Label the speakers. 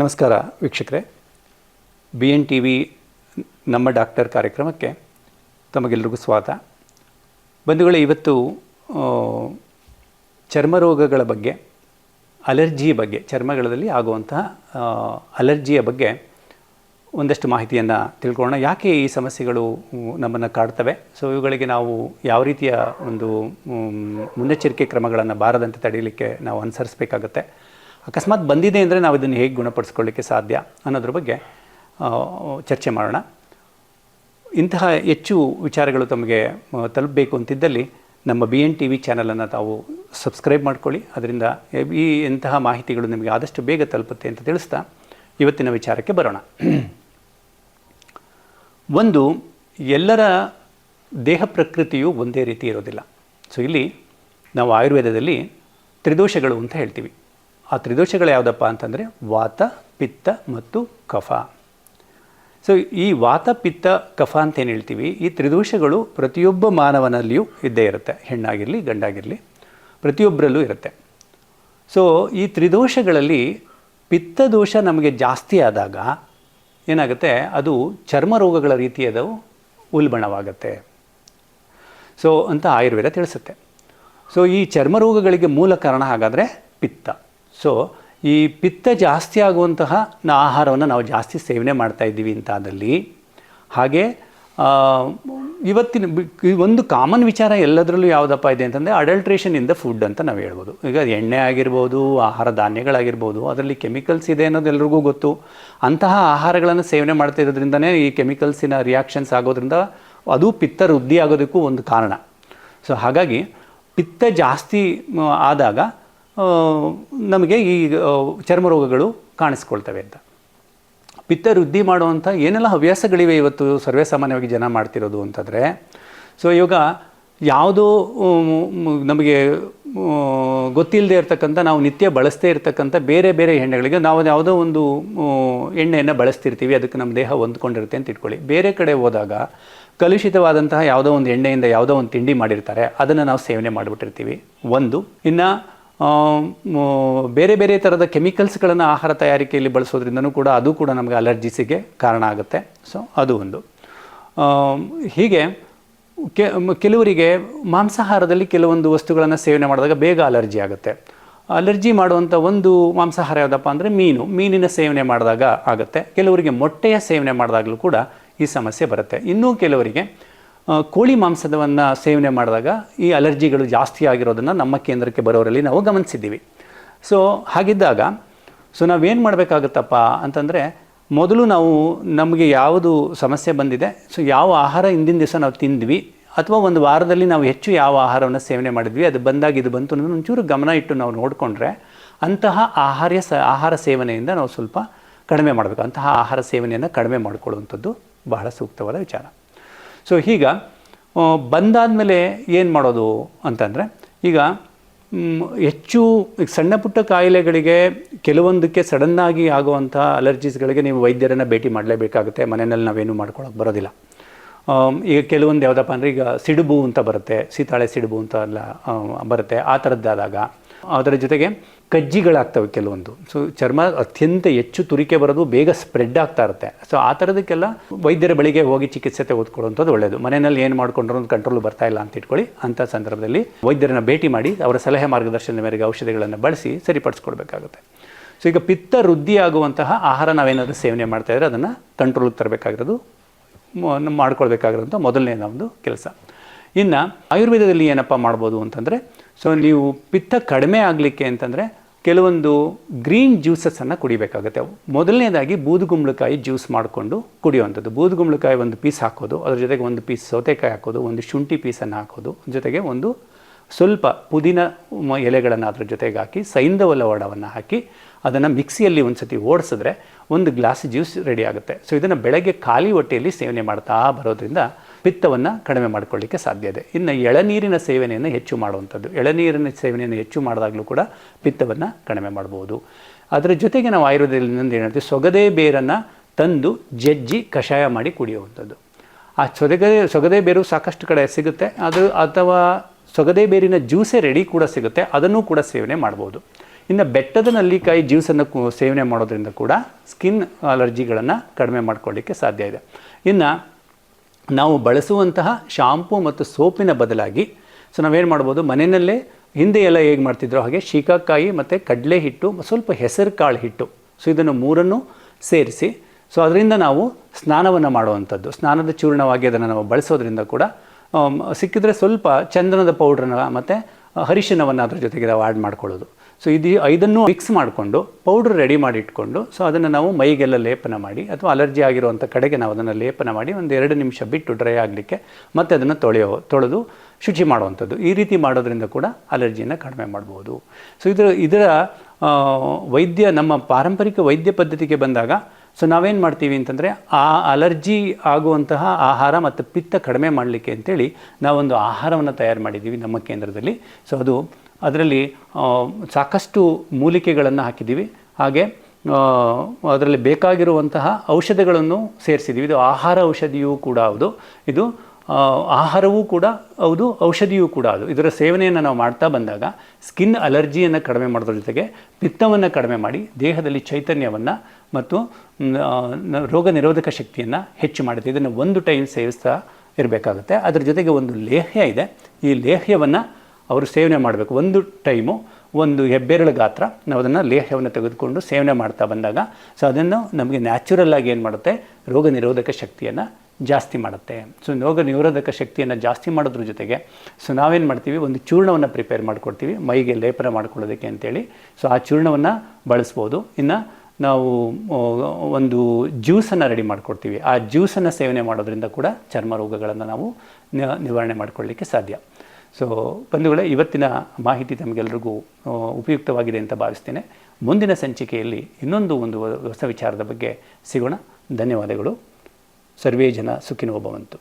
Speaker 1: ನಮಸ್ಕಾರ ವೀಕ್ಷಕರೇ. B N T V ನಮ್ಮ ಡಾಕ್ಟರ್ ಕಾರ್ಯಕ್ರಮಕ್ಕೆ ತಮಗೆಲ್ಲರಿಗೂ ಸ್ವಾಗತ. ಬಂಧುಗಳೇ, ಇವತ್ತು ಚರ್ಮ ರೋಗಗಳ ಬಗ್ಗೆ, ಅಲರ್ಜಿ ಬಗ್ಗೆ, ಚರ್ಮಗಳಲ್ಲಿ ಆಗುವಂತಹ ಅಲರ್ಜಿಯ ಬಗ್ಗೆ ಒಂದಷ್ಟು ಮಾಹಿತಿಯನ್ನು ತಿಳ್ಕೊಳ್ಳೋಣ. ಯಾಕೆ ಈ ಸಮಸ್ಯೆಗಳು ನಮ್ಮನ್ನು ಕಾಡ್ತವೆ? ಸೊ ಇವುಗಳಿಗೆ ನಾವು ಯಾವ ರೀತಿಯ ಒಂದು ಮುನ್ನೆಚ್ಚರಿಕೆ ಕ್ರಮಗಳನ್ನು ಬಾರದಂತೆ ತಡೀಲಿಕ್ಕೆ ನಾವು ಅನುಸರಿಸಬೇಕಾಗತ್ತೆ. ಅಕಸ್ಮಾತ್ ಬಂದಿದೆ ಅಂದರೆ ನಾವು ಇದನ್ನು ಹೇಗೆ ಗುಣಪಡಿಸ್ಕೊಳ್ಳಿಕ್ಕೆ ಸಾಧ್ಯ ಅನ್ನೋದ್ರ ಬಗ್ಗೆ ಚರ್ಚೆ ಮಾಡೋಣ. ಇಂತಹ ಹೆಚ್ಚು ವಿಚಾರಗಳು ತಮಗೆ ತಲುಪಬೇಕು ಅಂತಿದ್ದಲ್ಲಿ ನಮ್ಮ ಬಿ ಎನ್ ಟಿ ವಿ ಚಾನಲನ್ನು ತಾವು ಸಬ್ಸ್ಕ್ರೈಬ್ ಮಾಡ್ಕೊಳ್ಳಿ. ಅದರಿಂದ ಈ ಇಂತಹ ಮಾಹಿತಿಗಳು ನಿಮಗೆ ಆದಷ್ಟು ಬೇಗ ತಲುಪುತ್ತೆ ಅಂತ ತಿಳಿಸ್ತಾ ಇವತ್ತಿನ ವಿಚಾರಕ್ಕೆ ಬರೋಣ. ಒಂದು, ಎಲ್ಲರ ದೇಹ ಪ್ರಕೃತಿಯು ಒಂದೇ ರೀತಿ ಇರೋದಿಲ್ಲ. ಸೊ ಇಲ್ಲಿ ನಾವು ಆಯುರ್ವೇದದಲ್ಲಿ ತ್ರಿದೋಷಗಳು ಅಂತ ಹೇಳ್ತೀವಿ. ಆ ತ್ರಿದೋಷಗಳು ಯಾವುದಪ್ಪ ಅಂತಂದರೆ ವಾತ, ಪಿತ್ತ ಮತ್ತು ಕಫ. ಸೊ ಈ ವಾತ, ಪಿತ್ತ, ಕಫ ಅಂತ ಏನು ಹೇಳ್ತೀವಿ, ಈ ತ್ರಿದೋಷಗಳು ಪ್ರತಿಯೊಬ್ಬ ಮಾನವನಲ್ಲಿಯೂ ಇದ್ದೇ ಇರುತ್ತೆ. ಹೆಣ್ಣಾಗಿರಲಿ, ಗಂಡಾಗಿರಲಿ, ಪ್ರತಿಯೊಬ್ಬರಲ್ಲೂ ಇರುತ್ತೆ. ಸೊ ಈ ತ್ರಿದೋಷಗಳಲ್ಲಿ ಪಿತ್ತ ದೋಷ ನಮಗೆ ಜಾಸ್ತಿ ಆದಾಗ ಏನಾಗುತ್ತೆ? ಅದು ಚರ್ಮ ರೋಗಗಳ ರೀತಿಯದವು ಉಲ್ಬಣವಾಗುತ್ತೆ. ಸೊ ಅಂತ ಆಯುರ್ವೇದ ತಿಳಿಸುತ್ತೆ. ಸೊ ಈ ಚರ್ಮ ರೋಗಗಳಿಗೆ ಮೂಲ ಕಾರಣ ಹಾಗಾದರೆ ಪಿತ್ತ. ಸೊ ಈ ಪಿತ್ತ ಜಾಸ್ತಿ ಆಗುವಂತಹ ನಾ ಆಹಾರವನ್ನು ನಾವು ಜಾಸ್ತಿ ಸೇವನೆ ಮಾಡ್ತಾ ಇದ್ದೀವಿ ಅಂತಾದಲ್ಲಿ. ಹಾಗೆ ಇವತ್ತಿನ ಒಂದು ಕಾಮನ್ ವಿಚಾರ ಎಲ್ಲದರಲ್ಲೂ ಯಾವುದಪ್ಪ ಇದೆ ಅಂತಂದರೆ ಅಡಲ್ಟ್ರೇಷನ್ ಇನ್ ದ ಫುಡ್ ಅಂತ ನಾವು ಹೇಳ್ಬೋದು. ಈಗ ಎಣ್ಣೆ ಆಗಿರ್ಬೋದು, ಆಹಾರ ಧಾನ್ಯಗಳಾಗಿರ್ಬೋದು, ಅದರಲ್ಲಿ ಕೆಮಿಕಲ್ಸ್ ಇದೆ ಅನ್ನೋದು ಎಲ್ರಿಗೂ ಗೊತ್ತು. ಅಂತಹ ಆಹಾರಗಳನ್ನು ಸೇವನೆ ಮಾಡ್ತಾ ಇರೋದ್ರಿಂದನೇ ಈ ಕೆಮಿಕಲ್ಸಿನ ರಿಯಾಕ್ಷನ್ಸ್ ಆಗೋದ್ರಿಂದ ಅದು ಪಿತ್ತ ವೃದ್ಧಿ ಆಗೋದಕ್ಕೂ ಒಂದು ಕಾರಣ. ಸೊ ಹಾಗಾಗಿ ಪಿತ್ತ ಜಾಸ್ತಿ ಆದಾಗ ನಮಗೆ ಈ ಚರ್ಮ ರೋಗಗಳು ಕಾಣಿಸ್ಕೊಳ್ತವೆ ಅಂತ. ಪಿತ್ತ ವೃದ್ಧಿ ಮಾಡುವಂಥ ಏನೆಲ್ಲ ಹವ್ಯಾಸಗಳಿವೆ ಇವತ್ತು ಸರ್ವೇ ಸಾಮಾನ್ಯವಾಗಿ ಜನ ಮಾಡ್ತಿರೋದು ಅಂತಂದರೆ, ಸೊ ಇವಾಗ ಯಾವುದೋ ನಮಗೆ ಗೊತ್ತಿಲ್ಲದೆ ಇರತಕ್ಕಂಥ ನಾವು ನಿತ್ಯ ಬಳಸ್ತೇ ಇರತಕ್ಕಂಥ ಬೇರೆ ಬೇರೆ ಎಣ್ಣೆಗಳಿಗೆ ನಾವು ಯಾವುದೋ ಒಂದು ಎಣ್ಣೆಯನ್ನು ಬಳಸ್ತಿರ್ತೀವಿ, ಅದಕ್ಕೆ ನಮ್ಮ ದೇಹ ಹೊಂದ್ಕೊಂಡಿರುತ್ತೆ ಅಂತ ಇಟ್ಕೊಳ್ಳಿ. ಬೇರೆ ಕಡೆ ಹೋದಾಗ ಕಲುಷಿತವಾದಂತಹ ಯಾವುದೋ ಒಂದು ಎಣ್ಣೆಯಿಂದ ಯಾವುದೋ ಒಂದು ತಿಂಡಿ ಮಾಡಿರ್ತಾರೆ, ಅದನ್ನು ನಾವು ಸೇವನೆ ಮಾಡಿಬಿಟ್ಟಿರ್ತೀವಿ. ಒಂದು. ಇನ್ನು ಬೇರೆ ಬೇರೆ ಥರದ ಕೆಮಿಕಲ್ಸ್ಗಳನ್ನು ಆಹಾರ ತಯಾರಿಕೆಯಲ್ಲಿ ಬಳಸೋದ್ರಿಂದನೂ ಕೂಡ ಅದು ಕೂಡ ನಮಗೆ ಅಲರ್ಜಿಸಿಗೆ ಕಾರಣ ಆಗುತ್ತೆ. ಸೊ, ಅದು ಒಂದು. ಹೀಗೆ ಕೆ ಕೆಲವರಿಗೆ ಮಾಂಸಾಹಾರದಲ್ಲಿ ಕೆಲವೊಂದು ವಸ್ತುಗಳನ್ನು ಸೇವನೆ ಮಾಡಿದಾಗ ಬೇಗ ಅಲರ್ಜಿ ಆಗುತ್ತೆ. ಅಲರ್ಜಿ ಮಾಡುವಂಥ ಒಂದು ಮಾಂಸಾಹಾರ ಯಾವುದಪ್ಪ ಅಂದರೆ ಮೀನು. ಮೀನಿನ ಸೇವನೆ ಮಾಡಿದಾಗ ಆಗುತ್ತೆ. ಕೆಲವರಿಗೆ ಮೊಟ್ಟೆಯ ಸೇವನೆ ಮಾಡಿದಾಗಲೂ ಕೂಡ ಈ ಸಮಸ್ಯೆ ಬರುತ್ತೆ. ಇನ್ನೂ ಕೆಲವರಿಗೆ ಕೋಳಿ ಮಾಂಸದವನ್ನು ಸೇವನೆ ಮಾಡಿದಾಗ ಈ ಅಲರ್ಜಿಗಳು ಜಾಸ್ತಿ ಆಗಿರೋದನ್ನು ನಮ್ಮ ಕೇಂದ್ರಕ್ಕೆ ಬರೋರಲ್ಲಿ ನಾವು ಗಮನಿಸಿದ್ದೀವಿ. ಸೊ ಹಾಗಿದ್ದಾಗ ಸೊ ನಾವೇನು ಮಾಡಬೇಕಾಗುತ್ತಪ್ಪ ಅಂತಂದರೆ, ಮೊದಲು ನಾವು ನಮಗೆ ಯಾವುದು ಸಮಸ್ಯೆ ಬಂದಿದೆ ಸೊ ಯಾವ ಆಹಾರ ಹಿಂದಿನ ದಿವಸ ನಾವು ತಿಂದ್ವಿ, ಅಥವಾ ಒಂದು ವಾರದಲ್ಲಿ ನಾವು ಹೆಚ್ಚು ಯಾವ ಆಹಾರವನ್ನು ಸೇವನೆ ಮಾಡಿದ್ವಿ, ಅದು ಬಂದಾಗ ಇದು ಬಂತು ಅನ್ನೋದು ಒಂಚೂರು ಗಮನ ಇಟ್ಟು ನಾವು ನೋಡಿಕೊಂಡ್ರೆ, ಅಂತಹ ಆಹಾರ ಸ, ಆಹಾರ ಸೇವನೆಯಿಂದ ನಾವು ಸ್ವಲ್ಪ ಕಡಿಮೆ ಮಾಡಬೇಕು. ಅಂತಹ ಆಹಾರ ಸೇವನೆಯನ್ನು ಕಡಿಮೆ ಮಾಡಿಕೊಳ್ಳುವಂಥದ್ದು ಬಹಳ ಸೂಕ್ತವಾದ ವಿಚಾರ. ಸೊ ಈಗ ಬಂದಾದಮೇಲೆ ಏನು ಮಾಡೋದು ಅಂತಂದರೆ, ಈಗ ಹೆಚ್ಚು ಸಣ್ಣ ಪುಟ್ಟ ಕಾಯಿಲೆಗಳಿಗೆ ಕೆಲವೊಂದಕ್ಕೆ ಸಡನ್ನಾಗಿ ಆಗುವಂಥ ಅಲರ್ಜೀಸ್ಗಳಿಗೆ ನೀವು ವೈದ್ಯರನ್ನು ಭೇಟಿ ಮಾಡಲೇಬೇಕಾಗುತ್ತೆ. ಮನೆಯಲ್ಲಿ ನಾವೇನು ಮಾಡ್ಕೊಳಕ್ಕೆ ಬರೋದಿಲ್ಲ. ಈಗ ಕೆಲವೊಂದು ಯಾವುದಪ್ಪ ಅಂದರೆ, ಈಗ ಸಿಡುಬು ಅಂತ ಬರುತ್ತೆ. ಸೀತಾಳೆ ಸಿಡುಬು ಅಂತ ಎಲ್ಲ ಬರುತ್ತೆ. ಆ ಥರದ್ದಾದಾಗ ಅದರ ಜೊತೆಗೆ ಕಜ್ಜಿಗಳಾಗ್ತವೆ ಕೆಲವೊಂದು. ಸೊ ಚರ್ಮ ಅತ್ಯಂತ ಹೆಚ್ಚು ತುರಿಕೆ ಬರೋದು ಬೇಗ ಸ್ಪ್ರೆಡ್ ಆಗ್ತಾ ಇರುತ್ತೆ. ಸೊ ಆ ಥರದಕ್ಕೆಲ್ಲ ವೈದ್ಯರ ಬಳಿಗೆ ಹೋಗಿ ಚಿಕಿತ್ಸೆ ತೆಗೆದುಕೊಳ್ಳುವಂಥದ್ದು ಒಳ್ಳೆಯದು ಮನೆಯಲ್ಲಿ ಏನು ಮಾಡಿಕೊಂಡ್ರೆ ಒಂದು ಕಂಟ್ರೋಲ್ ಬರ್ತಾ ಇಲ್ಲ ಅಂತ ಇಟ್ಕೊಳ್ಳಿ. ಅಂಥ ಸಂದರ್ಭದಲ್ಲಿ ವೈದ್ಯರನ್ನ ಭೇಟಿ ಮಾಡಿ ಅವರ ಸಲಹೆ ಮಾರ್ಗದರ್ಶನದ ಮೇರೆಗೆ ಔಷಧಿಗಳನ್ನು ಬಳಸಿ ಸರಿಪಡಿಸ್ಕೊಡ್ಬೇಕಾಗುತ್ತೆ. ಸೊ ಈಗ ಪಿತ್ತ ವೃದ್ಧಿಯಾಗುವಂತಹ ಆಹಾರ ನಾವೇನಾದರೂ ಸೇವನೆ ಮಾಡ್ತಾ ಇದ್ರೆ ಅದನ್ನು ಕಂಟ್ರೋಲ್ಗೆ ತರಬೇಕಾಗಿರೋದು ಮಾಡ್ಕೊಳ್ಬೇಕಾಗಿರೋಂಥ ಮೊದಲನೇ ಒಂದು ಕೆಲಸ. ಇನ್ನು ಆಯುರ್ವೇದದಲ್ಲಿ ಏನಪ್ಪ ಮಾಡ್ಬೋದು ಅಂತಂದರೆ ಸೊ ನೀವು ಪಿತ್ತ ಕಡಿಮೆ ಆಗಲಿಕ್ಕೆ ಅಂತಂದರೆ ಕೆಲವೊಂದು ಗ್ರೀನ್ ಜ್ಯೂಸಸ್ಸನ್ನು ಕುಡಿಬೇಕಾಗುತ್ತೆ. ಮೊದಲನೇದಾಗಿ ಬೂದುಗುಂಬಳಕಾಯಿ ಜ್ಯೂಸ್ ಮಾಡಿಕೊಂಡು ಕುಡಿಯುವಂಥದ್ದು. ಬೂದುಗುಂಬಳಕಾಯಿ ಒಂದು ಪೀಸ್ ಹಾಕೋದು, ಅದ್ರ ಜೊತೆಗೆ ಒಂದು ಪೀಸ್ ಸೌತೆಕಾಯಿ ಹಾಕೋದು, ಒಂದು ಶುಂಠಿ ಪೀಸನ್ನು ಹಾಕೋದು. ಜೊತೆಗೆ ಒಂದು ಸ್ವಲ್ಪ ಪುದೀನ ಎಲೆಗಳನ್ನು ಅದ್ರ ಜೊತೆಗೆ ಹಾಕಿ ಸೈಂಧವ ಲವಣವನ್ನು ಹಾಕಿ, ಅದನ್ನು ಮಿಕ್ಸಿಯಲ್ಲಿ ಒಂದು ಸತಿ ಓಡಿಸಿದ್ರೆ ಒಂದು ಗ್ಲಾಸ್ ಜ್ಯೂಸ್ ರೆಡಿ ಆಗುತ್ತೆ. ಸೊ, ಇದನ್ನು ಬೆಳಗ್ಗೆ ಖಾಲಿ ಹೊಟ್ಟೆಯಲ್ಲಿ ಸೇವನೆ ಮಾಡ್ತಾ ಬರೋದ್ರಿಂದ ಪಿತ್ತವನ್ನು ಕಡಿಮೆ ಮಾಡಿಕೊಳ್ಳಿಕ್ಕೆ ಸಾಧ್ಯ ಇದೆ. ಇನ್ನು ಎಳನೀರಿನ ಸೇವನೆಯನ್ನು ಹೆಚ್ಚು ಮಾಡುವಂಥದ್ದು. ಎಳನೀರಿನ ಸೇವನೆಯನ್ನು ಹೆಚ್ಚು ಮಾಡಿದಾಗಲೂ ಕೂಡ ಪಿತ್ತವನ್ನು ಕಡಿಮೆ ಮಾಡ್ಬೋದು. ಅದರ ಜೊತೆಗೆ ನಾವು ಆಯುರ್ವೇದದಲ್ಲಿ ಇನ್ನೊಂದು ಏನು ಹೇಳ್ತೀವಿ, ಸೊಗದೆ ಬೇರನ್ನು ತಂದು ಜಜ್ಜಿ ಕಷಾಯ ಮಾಡಿ ಕುಡಿಯುವಂಥದ್ದು. ಆ ಸೊಗದೆ ಸೊಗದೆ ಬೇರು ಸಾಕಷ್ಟು ಕಡೆ ಸಿಗುತ್ತೆ. ಅದು ಅಥವಾ ಸೊಗದೆ ಬೇರಿನ ಜ್ಯೂಸೇ ರೆಡಿ ಕೂಡ ಸಿಗುತ್ತೆ. ಅದನ್ನು ಕೂಡ ಸೇವನೆ ಮಾಡ್ಬೋದು. ಇನ್ನು ಬೆಟ್ಟದ ನಲ್ಲಿಕಾಯಿ ಜ್ಯೂಸನ್ನು ಸೇವನೆ ಮಾಡೋದ್ರಿಂದ ಕೂಡ ಸ್ಕಿನ್ ಅಲರ್ಜಿಗಳನ್ನು ಕಡಿಮೆ ಮಾಡ್ಕೊಳ್ಳಿಕ್ಕೆ ಸಾಧ್ಯ ಇದೆ. ಇನ್ನು ನಾವು ಬಳಸುವಂತಹ ಶಾಂಪು ಮತ್ತು ಸೋಪಿನ ಬದಲಾಗಿ, ಸೊ ನಾವೇನು ಮಾಡ್ಬೋದು, ಮನೆಯಲ್ಲೇ ಹಿಂದೆ ಎಲ್ಲ ಹೇಗೆ ಮಾಡ್ತಿದ್ರು ಹಾಗೆ ಶೀಕಾಕಾಯಿ ಮತ್ತು ಕಡಲೆ ಹಿಟ್ಟು ಸ್ವಲ್ಪ ಹೆಸರು ಕಾಳು ಹಿಟ್ಟು ಸೊ ಇದನ್ನು ಮೂರನ್ನು ಸೇರಿಸಿ, ಸೊ ಅದರಿಂದ ನಾವು ಸ್ನಾನವನ್ನು ಮಾಡುವಂಥದ್ದು. ಸ್ನಾನದ ಚೂರ್ಣವಾಗಿ ಅದನ್ನು ನಾವು ಬಳಸೋದ್ರಿಂದ ಕೂಡ ಸಿಕ್ಕಿದ್ರೆ ಸ್ವಲ್ಪ ಚಂದನದ ಪೌಡ್ರನ್ನ ಮತ್ತು ಹರಿಶಿನವನ್ನು ಅದ್ರ ಜೊತೆಗೆ ನಾವು ಆ್ಯಡ್ ಮಾಡ್ಕೊಳ್ಳೋದು. ಸೊ ಇದು ಐದನ್ನು ಮಿಕ್ಸ್ ಮಾಡಿಕೊಂಡು ಪೌಡ್ರ್ ರೆಡಿ ಮಾಡಿ ಇಟ್ಕೊಂಡು ಸೊ ಅದನ್ನು ನಾವು ಮೈಗೆಲ್ಲ ಲೇಪನ ಮಾಡಿ, ಅಥವಾ ಅಲರ್ಜಿ ಆಗಿರುವಂಥ ಕಡೆಗೆ ನಾವು ಅದನ್ನು ಲೇಪನ ಮಾಡಿ ಒಂದು ಎರಡು ನಿಮಿಷ ಬಿಟ್ಟು ಡ್ರೈ ಆಗಲಿಕ್ಕೆ ಮತ್ತೆ ಅದನ್ನು ತೊಳೆಯೋ, ತೊಳೆದು ಶುಚಿ ಮಾಡುವಂಥದ್ದು. ಈ ರೀತಿ ಮಾಡೋದ್ರಿಂದ ಕೂಡ ಅಲರ್ಜಿಯನ್ನು ಕಡಿಮೆ ಮಾಡ್ಬೋದು. ಸೊ ಇದರ ಇದರ ವೈದ್ಯ, ನಮ್ಮ ಪಾರಂಪರಿಕ ವೈದ್ಯ ಪದ್ಧತಿಗೆ ಬಂದಾಗ ಸೊ ನಾವೇನು ಮಾಡ್ತೀವಿ ಅಂತಂದರೆ ಆ ಅಲರ್ಜಿ ಆಗುವಂತಹ ಆಹಾರ ಮತ್ತು ಪಿತ್ತ ಕಡಿಮೆ ಮಾಡಲಿಕ್ಕೆ ಅಂತೇಳಿ ನಾವೊಂದು ಆಹಾರವನ್ನು ತಯಾರು ಮಾಡಿದ್ದೀವಿ ನಮ್ಮ ಕೇಂದ್ರದಲ್ಲಿ. ಸೊ ಅದು ಅದರಲ್ಲಿ ಸಾಕಷ್ಟು ಮೂಲಿಕೆಗಳನ್ನು ಹಾಕಿದ್ದೀವಿ. ಹಾಗೆ ಅದರಲ್ಲಿ ಬೇಕಾಗಿರುವಂತಹ ಔಷಧಗಳನ್ನು ಸೇರಿಸಿದ್ದೀವಿ. ಇದು ಆಹಾರ ಔಷಧಿಯೂ ಕೂಡ ಹೌದು. ಇದು ಆಹಾರವೂ ಕೂಡ ಹೌದು, ಔಷಧಿಯೂ ಕೂಡ ಅದು ಇದರ ಸೇವನೆಯನ್ನು ನಾವು ಮಾಡ್ತಾ ಬಂದಾಗ, ಸ್ಕಿನ್ ಅಲರ್ಜಿಯನ್ನು ಕಡಿಮೆ ಮಾಡೋದ್ರ ಜೊತೆಗೆ ಪಿತ್ತವನ್ನು ಕಡಿಮೆ ಮಾಡಿ, ದೇಹದಲ್ಲಿ ಚೈತನ್ಯವನ್ನು ಮತ್ತು ರೋಗ ನಿರೋಧಕ ಶಕ್ತಿಯನ್ನು ಹೆಚ್ಚು ಮಾಡುತ್ತೆ. ಇದನ್ನು ಒಂದು ಟೈಮ್ ಸೇವಿಸ್ತಾ ಇರಬೇಕಾಗುತ್ತೆ. ಅದರ ಜೊತೆಗೆ ಒಂದು ಲೇಹ್ಯ ಇದೆ. ಈ ಲೇಹ್ಯವನ್ನು ಅವರು ಸೇವನೆ ಮಾಡಬೇಕು. ಒಂದು ಟೈಮು ಒಂದು ಹೆಬ್ಬೆರಳು ಗಾತ್ರ ನಾವು ಅದನ್ನು ಲೇಹವನ್ನು ತೆಗೆದುಕೊಂಡು ಸೇವನೆ ಮಾಡ್ತಾ ಬಂದಾಗ, ಸೊ ಅದನ್ನು ನಮಗೆ ನ್ಯಾಚುರಲ್ ಆಗಿ ಏನು ಮಾಡುತ್ತೆ? ರೋಗ ನಿರೋಧಕ ಶಕ್ತಿಯನ್ನು ಜಾಸ್ತಿ ಮಾಡುತ್ತೆ. ಸೊ ರೋಗ ನಿರೋಧಕ ಶಕ್ತಿಯನ್ನು ಜಾಸ್ತಿ ಮಾಡೋದ್ರ ಜೊತೆಗೆ, ಸೊ ನಾವೇನು ಮಾಡ್ತೀವಿ? ಒಂದು ಚೂರ್ಣವನ್ನು ಪ್ರಿಪೇರ್ ಮಾಡ್ಕೊಡ್ತೀವಿ. ಮೈಗೆ ಲೇಪನ ಮಾಡ್ಕೊಳ್ಳೋದಕ್ಕೆ ಅಂತೇಳಿ. ಸೊ ಆ ಚೂರ್ಣವನ್ನು ಬಳಸ್ಬೋದು. ಇನ್ನು ನಾವು ಒಂದು ಜ್ಯೂಸನ್ನು ರೆಡಿ ಮಾಡ್ಕೊಡ್ತೀವಿ. ಆ ಜ್ಯೂಸನ್ನು ಸೇವನೆ ಮಾಡೋದ್ರಿಂದ ಕೂಡ ಚರ್ಮ ರೋಗಗಳನ್ನು ನಾವು ನಿವಾರಣೆ ಮಾಡ್ಕೊಳ್ಳಿಕ್ಕೆ ಸಾಧ್ಯ. ಸೊ ಬಂಧುಗಳೇ, ಇವತ್ತಿನ ಮಾಹಿತಿ ತಮಗೆಲ್ಲರಿಗೂ ಉಪಯುಕ್ತವಾಗಿದೆ ಅಂತ ಭಾವಿಸ್ತೇನೆ. ಮುಂದಿನ ಸಂಚಿಕೆಯಲ್ಲಿ ಇನ್ನೊಂದು ಒಂದು ಹೊಸ ವಿಚಾರದ ಬಗ್ಗೆ ಸಿಗೋಣ. ಧನ್ಯವಾದಗಳು. ಸರ್ವೇ ಜನ ಸುಖಿನೋ ಭವಂತು.